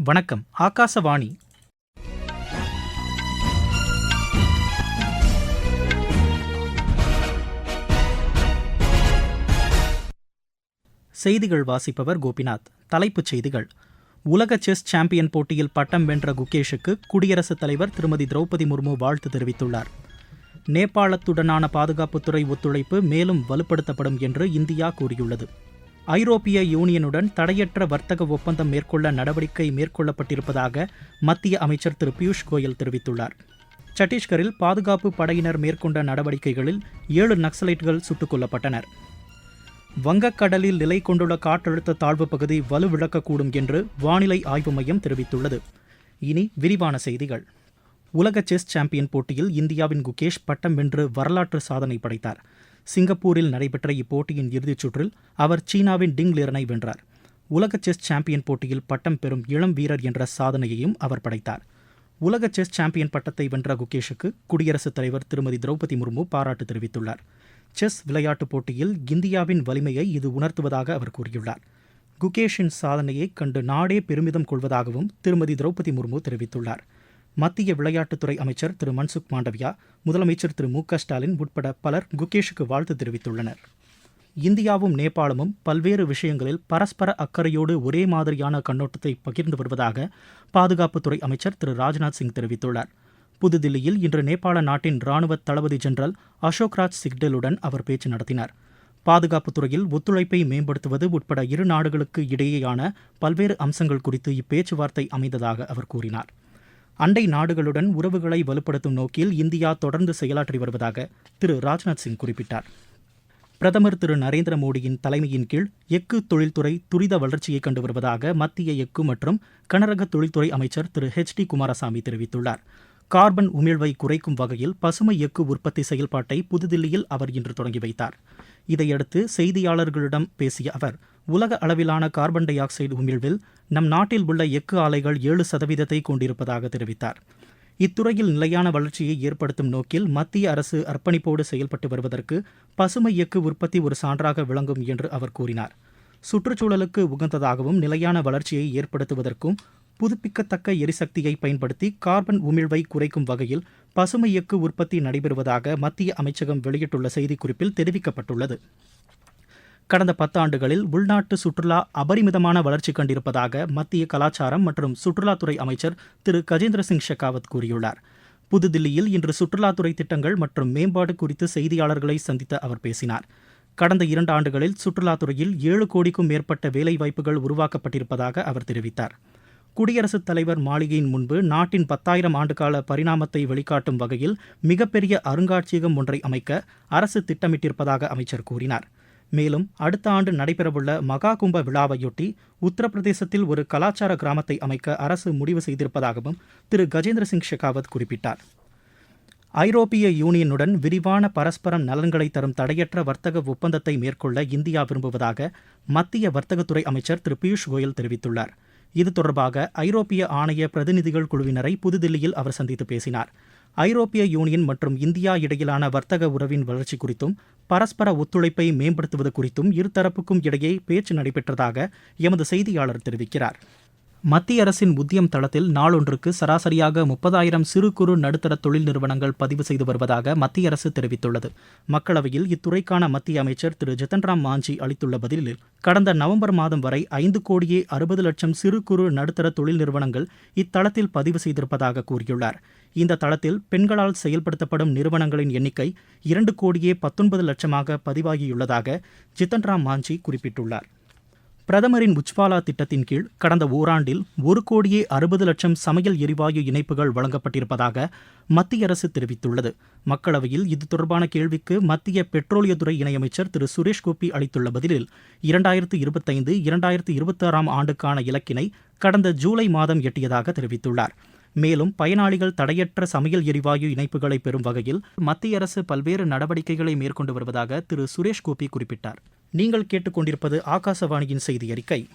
வணக்கம் ஆகாசவாணி. செய்திகள் வாசிப்பவர் கோபிநாத். தலைப்புச் செய்திகள். உலக செஸ் சாம்பியன் போட்டியில் பட்டம் வென்ற குகேஷுக்கு குடியரசுத் தலைவர் திருமதி திரௌபதி முர்மு வாழ்த்து தெரிவித்துள்ளார். நேபாளத்துடனான பாதுகாப்புத்துறை ஒத்துழைப்பு மேலும் வலுப்படுத்தப்படும் என்று இந்தியா கூறியுள்ளது. ஐரோப்பிய யூனியனுடன் தடையற்ற வர்த்தக ஒப்பந்தம் மேற்கொள்ள நடவடிக்கை மேற்கொள்ளப்பட்டிருப்பதாக மத்திய அமைச்சர் திரு பியூஷ் கோயல் தெரிவித்துள்ளார். சத்தீஸ்கரில் பாதுகாப்பு படையினர் மேற்கொண்ட நடவடிக்கைகளில் ஏழு நக்சலைட்டுகள் சுட்டுக் கொல்லப்பட்டனர். வங்கக்கடலில் நிலை கொண்டுள்ள காற்றழுத்த தாழ்வு பகுதி வலுவிழக்கக்கூடும் என்று வானிலை ஆய்வு மையம் தெரிவித்துள்ளது. இனி விரிவான செய்திகள். உலக செஸ் சாம்பியன் போட்டியில் இந்தியாவின் குகேஷ் பட்டம் வென்று வரலாற்று சாதனை படைத்தார். சிங்கப்பூரில் நடைபெற்ற இப்போட்டியின் இறுதிச் சுற்றில் அவர் சீனாவின் டிங் லிரனை வென்றார். உலக செஸ் சாம்பியன் போட்டியில் பட்டம் பெறும் இளம் வீரர் என்ற சாதனையையும் அவர் படைத்தார். உலக செஸ் சாம்பியன் பட்டத்தை வென்ற குகேஷுக்கு குடியரசுத் தலைவர் திருமதி திரௌபதி முர்மு பாராட்டு தெரிவித்துள்ளார். செஸ் விளையாட்டுப் போட்டியில் இந்தியாவின் வலிமையை இது உணர்த்துவதாக அவர் கூறியுள்ளார். குகேஷின் சாதனையை கண்டு நாடே பெருமிதம் கொள்வதாகவும் திருமதி திரௌபதி முர்மு தெரிவித்துள்ளார். மத்திய விளையாட்டுத்துறை அமைச்சர் திரு மன்சுக் மாண்டவியா முதலமைச்சர் திரு மு ஸ்டாலின் உட்பட பலர் குகேஷுக்கு வாழ்த்து தெரிவித்துள்ளனர். இந்தியாவும் நேபாளமும் பல்வேறு விஷயங்களில் பரஸ்பர அக்கறையோடு ஒரே மாதிரியான கண்ணோட்டத்தை பகிர்ந்து வருவதாக பாதுகாப்புத்துறை அமைச்சர் திரு ராஜ்நாத் சிங் தெரிவித்துள்ளார். புதுதில்லியில் இன்று நேபாள நாட்டின் ராணுவ தளபதி ஜெனரல் அசோக்ராஜ் சிக்டலுடன் அவர் பேச்சு நடத்தினார். பாதுகாப்புத்துறையில் ஒத்துழைப்பை மேம்படுத்துவது உட்பட இரு நாடுகளுக்கு இடையேயான பல்வேறு அம்சங்கள் குறித்து இப்பேச்சுவார்த்தை அமைந்ததாக அவர் கூறினார். அண்டை நாடுகளுடன் உறவுகளை வலுப்படுத்தும் நோக்கில் இந்தியா தொடர்ந்து செயலாற்றி வருவதாக திரு ராஜ்நாத் சிங் குறிப்பிட்டார். பிரதமர் திரு நரேந்திர மோடியின் தலைமையின் கீழ் எஃகு தொழில்துறை துரித வளர்ச்சியை கண்டு வருவதாக மத்திய எஃகு மற்றும் கனரக தொழில்துறை அமைச்சர் திரு ஹெச் டி குமாரசாமி தெரிவித்துள்ளார். கார்பன் உமிழ்வை குறைக்கும் வகையில் பசுமை எஃகு உற்பத்தி செயல்பாட்டை புதுதில்லியில் அவர் இன்று தொடங்கி வைத்தார். இதையடுத்து செய்தியாளர்களிடம் பேசிய அவர் உலக அளவிலான கார்பன் டை ஆக்சைடு உமிழ்வில் நம் நாட்டில் உள்ள எஃகு ஆலைகள் ஏழு சதவீதத்தை கொண்டிருப்பதாக தெரிவித்தார். இத்துறையில் நிலையான வளர்ச்சியை ஏற்படுத்தும் நோக்கில் மத்திய அரசு அர்ப்பணிப்போடு செயல்பட்டு வருவதற்கு பசுமை எஃகு உற்பத்தி ஒரு சான்றாக விளங்கும் என்று அவர் கூறினார். சுற்றுச்சூழலுக்கு உகந்ததாகவும் நிலையான வளர்ச்சியை ஏற்படுத்துவதற்கும் புதுப்பிக்கத்தக்க எரிசக்தியை பயன்படுத்தி கார்பன் உமிழ்வை குறைக்கும் வகையில் பசுமை எஃகு உற்பத்தி நடைபெறுவதாக மத்திய அமைச்சகம் வெளியிட்டுள்ள செய்திக்குறிப்பில் தெரிவிக்கப்பட்டுள்ளது. கடந்த பத்தாண்டுகளில் உள்நாட்டு சுற்றுலா அபரிமிதமான வளர்ச்சி கண்டிருப்பதாக மத்திய கலாச்சாரம் மற்றும் சுற்றுலாத்துறை அமைச்சர் திரு கஜேந்திர சிங் ஷெகாவத் கூறியுள்ளார். புதுதில்லியில் இன்று சுற்றுலாத்துறை திட்டங்கள் மற்றும் மேம்பாடு குறித்து செய்தியாளர்களை சந்தித்த அவர் பேசினார். கடந்த இரண்டு ஆண்டுகளில் சுற்றுலாத்துறையில் ஏழு கோடிக்கும் மேற்பட்ட வேலைவாய்ப்புகள் உருவாக்கப்பட்டிருப்பதாக அவர் தெரிவித்தார். குடியரசுத் தலைவர் மாளிகையின் முன்பு நாட்டின் பத்தாயிரம் ஆண்டுகால பரிணாமத்தை வெளிக்காட்டும் வகையில் மிகப்பெரிய அருங்காட்சியகம் ஒன்றை அமைக்க அரசு திட்டமிட்டிருப்பதாக அமைச்சர் கூறினார். மேலும் அடுத்த ஆண்டு நடைபெறவுள்ள மகா கும்ப விழாவையொட்டி உத்தரப்பிரதேசத்தில் ஒரு கலாச்சார கிராமத்தை அமைக்க அரசு முடிவு செய்திருப்பதாகவும் திரு. கஜேந்திர சிங் ஷெகாவத் குறிப்பிட்டார். ஐரோப்பிய யூனியனுடன் விரிவான பரஸ்பரம் நலன்களை தரும் தடையற்ற வர்த்தக ஒப்பந்தத்தை மேற்கொள்ள இந்தியா விரும்புவதாக மத்திய வர்த்தகத்துறை அமைச்சர் திரு. பியூஷ் கோயல் தெரிவித்துள்ளார். இது தொடர்பாக ஐரோப்பிய ஆணைய பிரதிநிதிகள் குழுவினரை புதுதில்லியில் அவர் சந்தித்து பேசினார். ஐரோப்பிய யூனியன் மற்றும் இந்தியா இடையிலான வர்த்தக உறவின் வளர்ச்சி குறித்தும் பரஸ்பர ஒத்துழைப்பை மேம்படுத்துவது குறித்தும் இருதரப்புக்கும் இடையே பேச்சு நடைபெற்றதாக எமது செய்தியாளர் தெரிவிக்கிறார். மத்திய அரசின் உத்தியம் தளத்தில் நாளொன்றுக்கு சராசரியாக முப்பதாயிரம் சிறு குறு நடுத்தர தொழில் நிறுவனங்கள் பதிவு செய்து வருவதாக மத்திய அரசு தெரிவித்துள்ளது. மக்களவையில் இத்துறைக்கான மத்திய அமைச்சர் திரு. ஜிதன்ராம் மாஞ்சி அளித்துள்ள பதிலில் கடந்த நவம்பர் மாதம் வரை ஐந்து கோடியே அறுபது லட்சம் சிறு குறு நடுத்தர தொழில் நிறுவனங்கள் இத்தளத்தில் பதிவு செய்திருப்பதாக கூறியுள்ளார். இந்த தளத்தில் பெண்களால் செயல்படுத்தப்படும் நிறுவனங்களின் எண்ணிக்கை இரண்டு கோடியே பத்தொன்பது லட்சமாக பதிவாகியுள்ளதாக ஜித்தன்ராம் மாஞ்சி குறிப்பிட்டுள்ளார். பிரதமரின் உஜ்வாலா திட்டத்தின் கீழ் கடந்த ஓராண்டில் ஒரு கோடியே அறுபது லட்சம் சமையல் எரிவாயு இணைப்புகள் வழங்கப்பட்டிருப்பதாக மத்திய அரசு தெரிவித்துள்ளது. மக்களவையில் இது தொடர்பான கேள்விக்கு மத்திய பெட்ரோலியத்துறை இணையமைச்சர் திரு. சுரேஷ் கோபி அளித்துள்ள பதிலில் இரண்டாயிரத்து இருபத்தைந்து இரண்டாயிரத்து இருபத்தாறாம் ஆண்டுக்கான இலக்கினை கடந்த ஜூலை மாதம் எட்டியதாக தெரிவித்துள்ளார். மேலும் பயனாளிகள் தடையற்ற சமையல் எரிவாயு இணைப்புகளை பெறும் வகையில் மத்திய அரசு பல்வேறு நடவடிக்கைகளை மேற்கொண்டு வருவதாக திரு சுரேஷ் கோபி குறிப்பிட்டார். நீங்கள் கேட்டுக்கொண்டிருப்பது ஆகாசவாணியின் செய்தி அறிக்கை.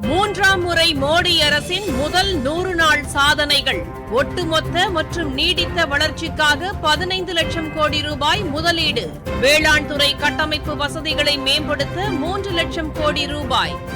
மூன்றாம் முறை மோடி அரசின் முதல் நூறு நாள் சாதனைகள். ஒட்டுமொத்த மற்றும் நீடித்த வளர்ச்சிக்காக பதினைந்து லட்சம் கோடி ரூபாய் முதலீடு. வேளாண் துறை கட்டமைப்பு வசதிகளை மேம்படுத்த மூன்று லட்சம் கோடி ரூபாய்.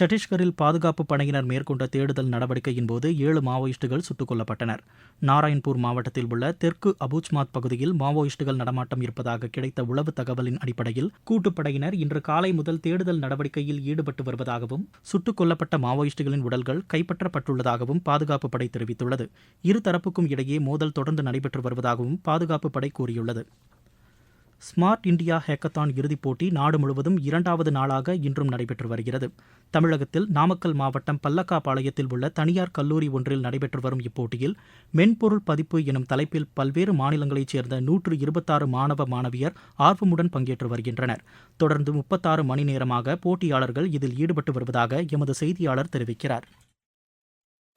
சத்தீஸ்கரில் பாதுகாப்பு படையினர் மேற்கொண்ட தேடுதல் நடவடிக்கையின் போது ஏழு மாவோயிஸ்டுகள் சுட்டுக் கொல்லப்பட்டனர். நாராயண்பூர் மாவட்டத்தில் உள்ள தெற்கு அபூச்மாத் பகுதியில் மாவோயிஸ்டுகள் நடமாட்டம் இருப்பதாக கிடைத்த உளவு தகவலின் அடிப்படையில் கூட்டுப்படையினர் இன்று காலை முதல் தேடுதல் நடவடிக்கையில் ஈடுபட்டு வருவதாகவும் சுட்டுக் கொல்லப்பட்ட மாவோயிஸ்டுகளின் உடல்கள் கைப்பற்றப்பட்டுள்ளதாகவும் பாதுகாப்பு படை தெரிவித்துள்ளது. இருதரப்புக்கும் இடையே மோதல் தொடர்ந்து நடைபெற்று வருவதாகவும் பாதுகாப்பு படை கூறியுள்ளது. ஸ்மார்ட் இந்தியா ஹேக்கத்தான் இறுதிப் போட்டி நாடு முழுவதும் இரண்டாவது நாளாக இன்றும் நடைபெற்று வருகிறது. தமிழகத்தில் நாமக்கல் மாவட்டம் பல்லக்காபாளையத்தில் உள்ள தனியார் கல்லூரி ஒன்றில் நடைபெற்று வரும் இப்போட்டியில் மென்பொருள் பதிப்பு எனும் தலைப்பில் பல்வேறு மாநிலங்களைச் சேர்ந்த நூற்று இருபத்தாறு மாணவ மாணவியர் ஆர்வமுடன் பங்கேற்று வருகின்றனர். தொடர்ந்து முப்பத்தாறு மணி நேரமாக போட்டியாளர்கள் இதில் ஈடுபட்டு வருவதாக எமது செய்தியாளர் தெரிவிக்கிறார்.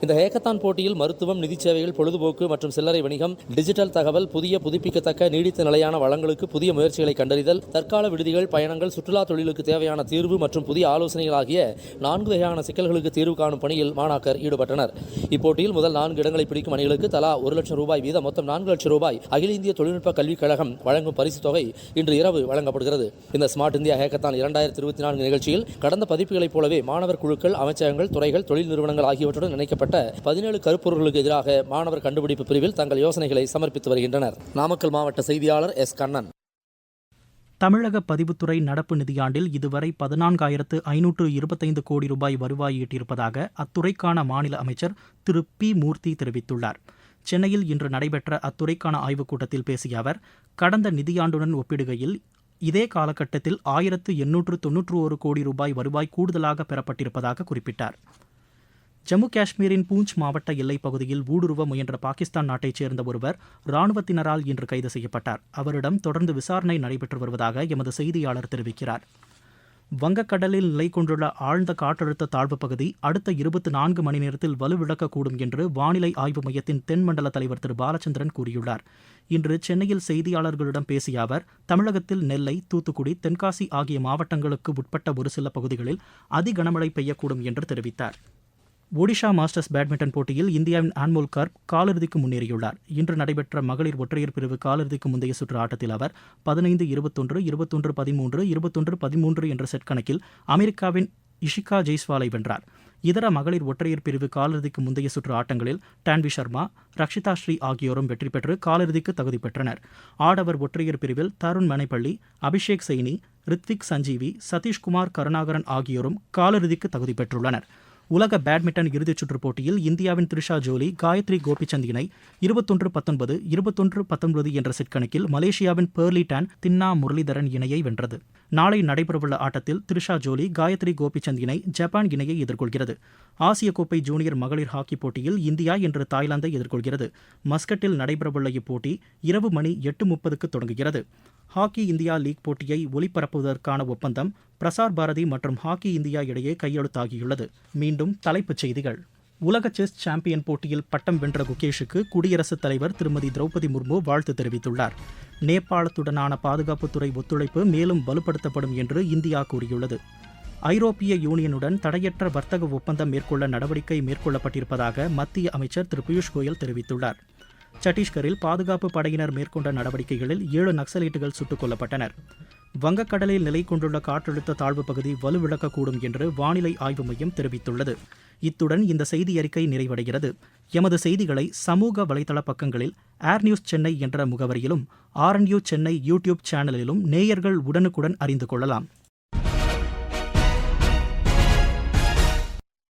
இந்த ஹேக்கத்தான் போட்டியில் மருத்துவம் நிதி சேவைகள் பொழுதுபோக்கு மற்றும் சில்லறை வணிகம் டிஜிட்டல் தகவல் புதிய புதுப்பிக்கத்தக்க நீடித்த நிலையான வளங்களுக்கு புதிய முயற்சிகளை கண்டறிதல் தற்கால விடுதிகள் பயணங்கள் சுற்றுலா தொழிலுக்கு தேவையான தீர்வு மற்றும் புதிய ஆலோசனைகள் ஆகிய நான்கு வகையான சிக்கல்களுக்கு தீர்வு காணும் பணியில் மாணாக்கர் ஈடுபட்டனர். இப்போட்டியில் முதல் நான்கு இடங்களை பிடிக்கும் அணிகளுக்கு தலா ஒரு லட்சம் ரூபாய் வீதம் மொத்தம் நான்கு லட்சம் ரூபாய் அகில இந்திய தொழில்நுட்ப கல்விக் கழகம் வழங்கும் பரிசு தொகை இன்று இரவு வழங்கப்படுகிறது. இந்த ஸ்மார்ட் இந்தியா ஹேக்கத்தான் இரண்டாயிரத்தி இருபத்தி நான்கு நிகழ்ச்சியில் கடந்த பதிப்புகளைப் போலவே மாணவர் குழுக்கள் அமைச்சகங்கள் துறைகள் தொழில் நிறுவனங்கள் ஆகியவற்றுடன் இணைக்கப்பட்ட செய்யப்பட்ட பதினேழு கருப்பொருள்களுக்கு எதிராக மாணவர் கண்டுபிடிப்பு பிரிவில் தங்கள் யோசனைகளை சமர்ப்பித்து வருகின்றனர். நாமக்கல் மாவட்ட செய்தியாளர் எஸ். கண்ணன். தமிழக பதிவுத்துறை நடப்பு நிதியாண்டில் இதுவரை பதினான்காயிரத்து ஐநூற்று இருபத்தைந்து கோடி ரூபாய் வருவாய் ஈட்டியிருப்பதாக அத்துறைக்கான மாநில அமைச்சர் திரு. பி. மூர்த்தி தெரிவித்துள்ளார். சென்னையில் இன்று நடைபெற்ற அத்துறைக்கான ஆய்வுக் கூட்டத்தில் பேசிய அவர் கடந்த நிதியாண்டுடன் ஒப்பிடுகையில் இதே காலகட்டத்தில் ஆயிரத்து எண்ணூற்று தொன்னூற்று ஒரு கோடி ரூபாய் வருவாய் கூடுதலாக பெறப்பட்டிருப்பதாக குறிப்பிட்டார். ஜம்மு காஷ்மீரின் பூஞ்ச் மாவட்ட எல்லைப் பகுதியில் ஊடுருவ முயன்ற பாகிஸ்தான் நாட்டைச் சேர்ந்த ஒருவர் ராணுவத்தினரால் இன்று கைது செய்யப்பட்டார். அவரிடம் தொடர்ந்து விசாரணை நடைபெற்று வருவதாக எமது செய்தியாளர் தெரிவிக்கிறார். வங்கக்கடலில் நிலை கொண்டுள்ள ஆழ்ந்த காற்றழுத்த தாழ்வுப் பகுதி அடுத்த இருபத்தி நான்கு மணி நேரத்தில் வலுவிழக்கக்கூடும் என்று வானிலை ஆய்வு மையத்தின் தென்மண்டல தலைவர் திரு பாலச்சந்திரன் கூறியுள்ளார். இன்று சென்னையில் செய்தியாளர்களிடம் பேசிய அவர் தமிழகத்தில் நெல்லை தூத்துக்குடி தென்காசி ஆகிய மாவட்டங்களுக்கு உட்பட்ட ஒரு சில பகுதிகளில் அதி கனமழை பெய்யக்கூடும் என்று தெரிவித்தார். ஒடிஷா மாஸ்டர்ஸ் பேட்மிண்டன் போட்டியில் இந்தியாவின் ஆன்மோல் கார்ப் காலிறுதிக்கு முன்னேறியுள்ளார். இன்று நடைபெற்ற மகளிர் ஒற்றையர் பிரிவு காலிறுதிக்கு முந்தைய சுற்று ஆட்டத்தில் அவர் பதினைந்து இருபத்தொன்று இருபத்தொன்று பதிமூன்று இருபத்தொன்று பதிமூன்று என்ற செட் கணக்கில் அமெரிக்காவின் இஷிகா ஜெய்ஸ்வாலை வென்றார். இதர மகளிர் ஒற்றையர் பிரிவு காலிறுதிக்கு முந்தைய சுற்று ஆட்டங்களில் டான்வி சர்மா ரக்ஷிதா ஸ்ரீ ஆகியோரும் வெற்றி பெற்று காலிறுதிக்கு தகுதி பெற்றனர். ஆடவர் ஒற்றையர் பிரிவில் தருண் மனைப்பள்ளி அபிஷேக் சைனி ரித்விக் சஞ்சீவி சதீஷ்குமார் கருணாகரன் ஆகியோரும் காலிறுதிக்கு தகுதி பெற்றுள்ளனர். உலக பேட்மிண்டன் இறுதிச் சுற்றுப் போட்டியில் இந்தியாவின் த்ரிஷா ஜோலி காயத்ரி கோபிச்சந்த் இணை இருபத்தொன்று பத்தொன்பது இருபத்தொன்று பத்தொன்பது என்ற செட் கணக்கில் மலேசியாவின் பேர்லி டான் தின்னா முரளிதரன் இணையை வென்றது. நாளை நடைபெறவுள்ள ஆட்டத்தில் த்ரிஷா ஜோலி காயத்ரி கோபிச்சந்த் இணை ஜப்பான் இணையை எதிர்கொள்கிறது. ஆசிய கோப்பை ஜூனியர் மகளிர் ஹாக்கி போட்டியில் இந்தியா இன்று தாய்லாந்தை எதிர்கொள்கிறது. மஸ்கட்டில் நடைபெறவுள்ள இப்போட்டி இரவு மணி எட்டு முப்பதுக்கு தொடங்குகிறது. ஹாக்கி இந்தியா லீக் போட்டியை ஒளிபரப்புவதற்கான ஒப்பந்தம் பிரசார் பாரதி மற்றும் ஹாக்கி இந்தியா இடையே கையெழுத்தாகியுள்ளது. மீண்டும் தலைப்புச் செய்திகள். உலக செஸ் சாம்பியன் போட்டியில் பட்டம் வென்ற குகேஷுக்கு குடியரசுத் தலைவர் திருமதி திரௌபதி முர்மு வாழ்த்து தெரிவித்துள்ளார். நேபாளத்துடனான பாதுகாப்புத்துறை ஒத்துழைப்பு மேலும் வலுப்படுத்தப்படும் என்று இந்தியா கூறியுள்ளது. ஐரோப்பிய யூனியனுடன் தடையற்ற வர்த்தக ஒப்பந்தம் மேற்கொள்ள நடவடிக்கை மேற்கொள்ளப்பட்டிருப்பதாக மத்திய அமைச்சர் திரு பியூஷ் கோயல் தெரிவித்துள்ளார். சத்தீஸ்கரில் பாதுகாப்பு படையினர் மேற்கொண்ட நடவடிக்கைகளில் ஏழு நக்சலைட்டுகள் சுட்டுக் கொல்லப்பட்டனர் வங்கக்கடலில் நிலை கொண்டுள்ள காற்றழுத்த தாழ்வு பகுதி வலுவிழக்கக்கூடும் என்று வானிலை ஆய்வு மையம் தெரிவித்துள்ளது. இத்துடன் இந்த செய்தி அறிக்கை நிறைவடைகிறது. எமது செய்திகளை சமூக வலைதள பக்கங்களில் ஏர் நியூஸ் சென்னை என்ற முகவரியிலும் ஆர்என்யூ சென்னை யூடியூப் சேனலிலும் நேயர்கள் உடனுக்குடன் அறிந்து கொள்ளலாம்.